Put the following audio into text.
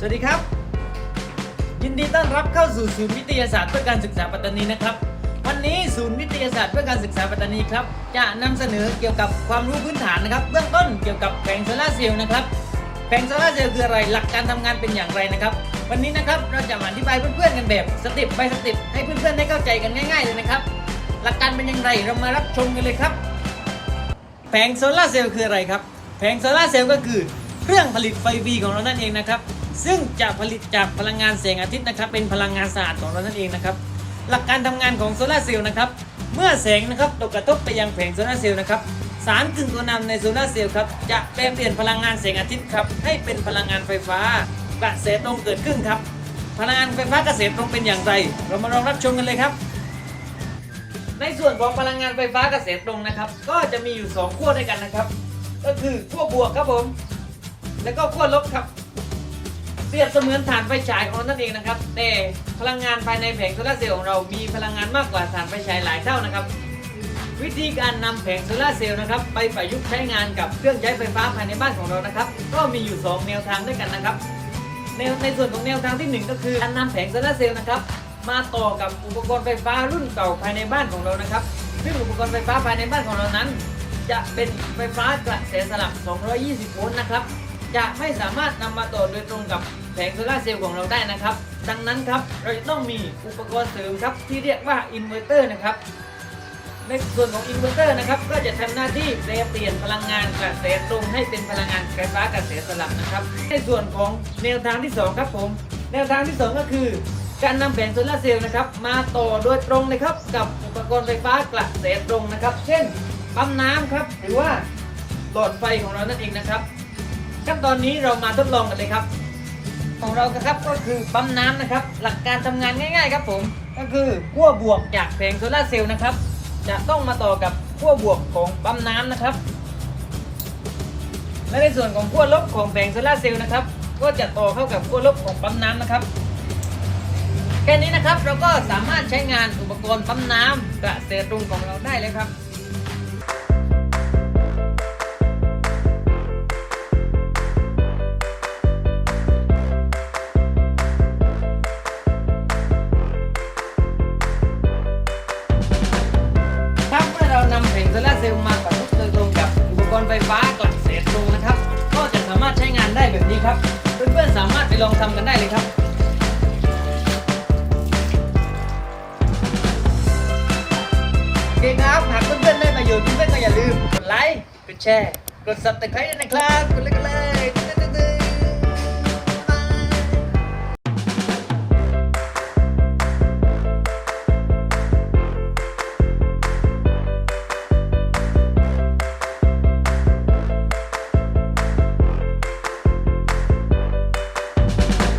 สวัสดีครับ ยินดีต้อนรับเข้าสู่ศูนย์วิทยาศาสตร์เพื่อการศึกษาปัตตานีนะครับ วันนี้ศูนย์วิทยาศาสตร์เพื่อการศึกษาปัตตานีครับจะนำเสนอเกี่ยวกับความรู้พื้นฐานนะครับเบื้องต้นเกี่ยวกับแผงโซลาร์เซลล์นะครับแผงโซลาร์เซลล์คืออะไรหลักการทำงานเป็นอย่างไรนะครับ วันนี้นะครับเราจะมาอธิบายเพื่อนๆกันแบบสเต็ปไปสเต็ปให้เพื่อนๆได้เข้าใจกันง่าย ๆเลยนะครับ หลักการเป็นอย่างไรเรามารับชมกันเลยครับแผงโซลาร์เซลล์คืออะไรครับ แผงโซลาร์เซลล์ก็คือเครื่องผลิตไฟฟรีของเรานั่นเองนะครับ ซึ่งจะผลิตจากพลังงานแสงอาทิตย์นะครับ เป็นพลังงานสะอาดของเรานั่นเองนะครับ หลักการทำงานของโซลาร์เซลล์นะครับ เมื่อแสงนะครับตกกระทบไปยังแผงโซลาร์เซลล์นะครับ สารกึ่งตัวนำในโซลาร์เซลล์ครับ จะแปลเปลี่ยนพลังงานแสงอาทิตย์ครับ ให้เป็นพลังงานไฟฟ้ากระแสตรงเกิดขึ้นครับ พลังงานไฟฟ้ากระแสตรงเป็นอย่างไร เรามาลองรับชมกันเลยครับ ในส่วนของพลังงานไฟฟ้ากระแสตรงนะครับ ก็จะมีอยู่2ขั้วด้วยกันนะครับ ก็คือขั้วบวกครับผม แล้วก็ขั้วลบครับ เปรียบเสมือนฐานไฟฉายของเรานั่นเองนะครับ แต่พลังงานภายในแผงโซลาร์เซลล์ของเรามีพลังงานมากกว่าฐานไฟฉายหลายเท่านะครับ วิธีการนำแผงโซลาร์เซลล์นะครับไปประยุกต์ใช้งานกับเครื่องใช้ไฟฟ้าภายในบ้านของเรานะครับ ก็มีอยู่ 2 แนวทางด้วยกันนะครับแนวในส่วนของแนวทางทีหนึ่1 ก็คือการนำแผงโซลาร์เซลล์นะครับมาต่อกับอุปกรณ์ไฟฟ้ารุ่นเก่าภายในบ้านของเรานะครับ ซึ่งอุปกรณ์ไฟฟ้าภายในบ้านของเรานั้น จะเป็นไฟฟ้ากระแสสลับ 220 โวลต์นะครับ จะไม่สามารถนำมาต่อโดยตรงกับแผงโซลาร์เซลล์ของเราได้นะครับ ดังนั้นครับเราจะต้องมีอุปกรณ์เสริมครับที่เรียกว่าอินเวอร์เตอร์นะครับในส่วนของอินเวอร์เตอร์นะครับก็จะทำหน้าที่แปลเปลี่ยนพลังงานกระแสตรงให้เป็นพลังงานไฟฟ้ากระแสสลับนะครับ ในส่วนของแนวทางที่ 2 ครับผม แนวทางที่ 2 ก็คือ การนำแผงโซลาเซลล์นะครับมาต่อโดยตรงเลยครับกับอุปกรณ์ไฟฟ้ากระแสตรงนะครับ เช่นปั๊มน้ำครับหรือว่าหลอดไฟของเรานั่นเองนะครับ ขั้นตอนนี้เรามาทดลองกันเลยครับ ของเราครับก็คือปั๊มน้ำนะครับ หลักการทำงานง่าย ๆ ครับผม ก็คือขั้วบวกจากแผงโซลาเซลล์นะครับ จะต้องมาต่อกับขั้วบวกของปั๊มน้ำนะครับ และในส่วนของขั้วลบของแผงโซลาเซลล์นะครับ ก็จะต่อเข้ากับขั้วลบของปั๊มน้ำนะครับแค่นี้นะครับเราก็สามารถใช้งานอุปกรณ์ปั๊มน้ำกระแสตรงของเราได้เลยครับ ลองทำกันได้เลยครับโอเคครับหากเพื่อนๆได้ประโยชน์เพื่อนๆก็อย่าลืมกดไลค์กดแชร์กด subscribe ด้วยนะครับ